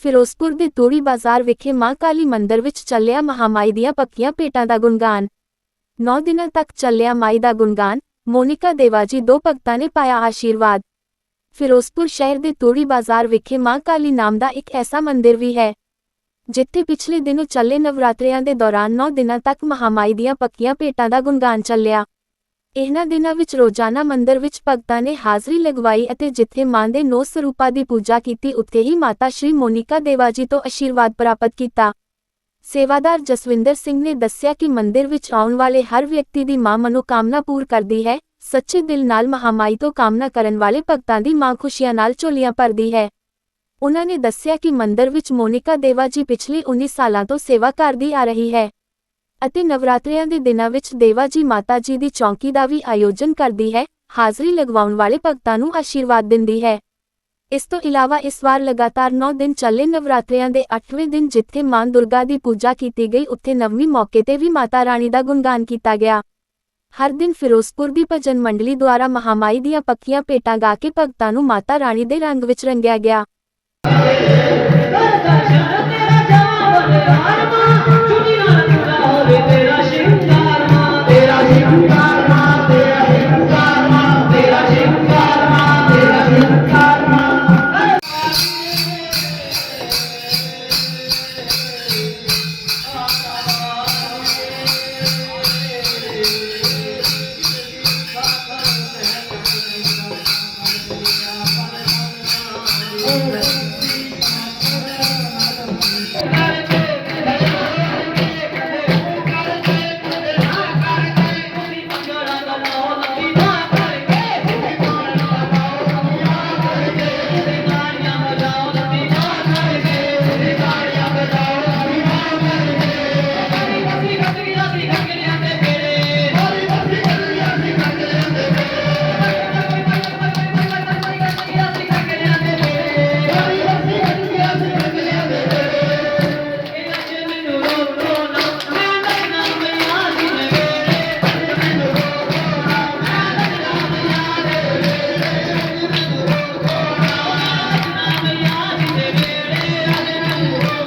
ਫਿਰੋਜ਼ਪੁਰ ਦੇ ਤੋੜੀ ਬਾਜ਼ਾਰ ਵਿਖੇ ਮਾਂ ਕਾਲੀ ਮੰਦਿਰ ਵਿੱਚ ਚੱਲਿਆ ਮਹਾਮਾਈ ਦੀਆਂ ਪੱਕੀਆਂ ਭੇਟਾਂ ਦਾ ਗੁਣਗਾਨ। 9 ਦਿਨਾਂ ਤੱਕ ਚੱਲਿਆ ਮਾਈ ਦਾ ਗੁਣਗਾਨ, ਮੋਨਿਕਾ ਦੇਵਾਜੀ ਦੋ ਭਗਤਾਂ ਨੇ ਪਾਇਆ ਆਸ਼ੀਰਵਾਦ। ਫਿਰੋਜ਼ਪੁਰ ਸ਼ਹਿਰ ਦੇ ਤੋੜੀ ਬਾਜ਼ਾਰ ਵਿਖੇ ਮਾਂ ਕਾਲੀ ਨਾਮ ਦਾ ਇੱਕ ਐਸਾ ਮੰਦਿਰ ਵੀ ਹੈ ਜਿੱਥੇ ਪਿਛਲੇ ਦਿਨੋਂ ਚੱਲੇ ਨਵਰਾਤਰਿਆਂ ਦੇ ਦੌਰਾਨ 9 ਦਿਨਾਂ ਤੱਕ ਮਹਾਮਾਈ ਦੀਆਂ ਪੱਕੀਆਂ ਭੇਟਾਂ ਦਾ ਗੁਣਗਾਨ ਚੱਲਿਆ। ਇਹਨਾਂ ਦਿਨਾਂ ਵਿੱਚ ਰੋਜ਼ਾਨਾ ਮੰਦਰ ਵਿੱਚ ਭਗਤਾਂ ਨੇ ਹਾਜ਼ਰੀ ਲਗਵਾਈ ਅਤੇ ਜਿੱਥੇ ਮਾਂ ਦੇ ਨੌ ਸਰੂਪਾਂ ਦੀ ਪੂਜਾ ਕੀਤੀ, ਉੱਥੇ ਹੀ ਮਾਤਾ ਸ਼੍ਰੀ ਮੋਨਿਕਾ ਦੇਵਾਜੀ ਤੋਂ ਆਸ਼ੀਰਵਾਦ ਪ੍ਰਾਪਤ ਕੀਤਾ। ਸੇਵਾਦਾਰ ਜਸਵਿੰਦਰ ਸਿੰਘ ਨੇ ਦੱਸਿਆ ਕਿ ਮੰਦਿਰ ਵਿੱਚ ਆਉਣ ਵਾਲੇ ਹਰ ਵਿਅਕਤੀ ਦੀ ਮਾਂ ਮਨੋਕਾਮਨਾ ਪੂਰ ਕਰਦੀ ਹੈ, ਸੱਚੇ ਦਿਲ ਨਾਲ ਮਹਾਮਾਈ ਤੋਂ ਕਾਮਨਾ ਕਰਨ ਵਾਲੇ ਭਗਤਾਂ ਦੀ ਮਾਂ ਖੁਸ਼ੀਆਂ ਨਾਲ ਝੋਲੀਆਂ ਭਰਦੀ ਹੈ। ਉਹਨਾਂ ਨੇ ਦੱਸਿਆ ਕਿ ਮੰਦਰ ਵਿੱਚ ਮੋਨਿਕਾ ਦੇਵਾ ਜੀ ਪਿਛਲੇ 19 ਸਾਲਾਂ ਤੋਂ ਸੇਵਾ ਕਰਦੀ ਆ ਰਹੀ ਹੈ ਅਤੇ ਨਵਰਾਤਰਿਆਂ ਦੇ ਦਿਨਾਂ ਵਿੱਚ ਦੇਵਾ ਜੀ ਮਾਤਾ ਜੀ ਦੀ ਚੌਂਕੀ ਦਾ ਵੀ ਆਯੋਜਨ ਕਰਦੀ ਹੈ, ਹਾਜ਼ਰੀ ਲਗਵਾਉਣ ਵਾਲੇ ਭਗਤਾਂ ਨੂੰ ਆਸ਼ੀਰਵਾਦ ਦਿੰਦੀ ਹੈ। ਇਸ ਤੋਂ ਇਲਾਵਾ ਇਸ ਵਾਰ ਲਗਾਤਾਰ 9 ਦਿਨ ਚੱਲੇ ਨਵਰਾਤਰਿਆਂ ਦੇ 8ਵੇਂ ਦਿਨ ਜਿੱਥੇ ਮਾਂ ਦੁਰਗਾ ਦੀ ਪੂਜਾ ਕੀਤੀ ਗਈ, ਉੱਥੇ ਨਵਮੀ ਮੌਕੇ ਤੇ ਵੀ ਮਾਤਾ ਰਾਣੀ ਦਾ ਗੁਣਗਾਨ ਕੀਤਾ ਗਿਆ। ਹਰ ਦਿਨ ਫਿਰੋਜ਼ਪੁਰ ਦੀ ਭਜਨ ਮੰਡਲੀ ਦੁਆਰਾ ਮਹਾਮਾਈ ਦੀਆਂ ਪੱਕੀਆਂ ਭੇਟਾਂ ਗਾ ਕੇ ਭਗਤਾਂ ਨੂੰ ਮਾਤਾ ਰਾਣੀ ਦੇ ਰੰਗ ਵਿੱਚ ਰੰਗਿਆ ਗਿਆ। Yeah.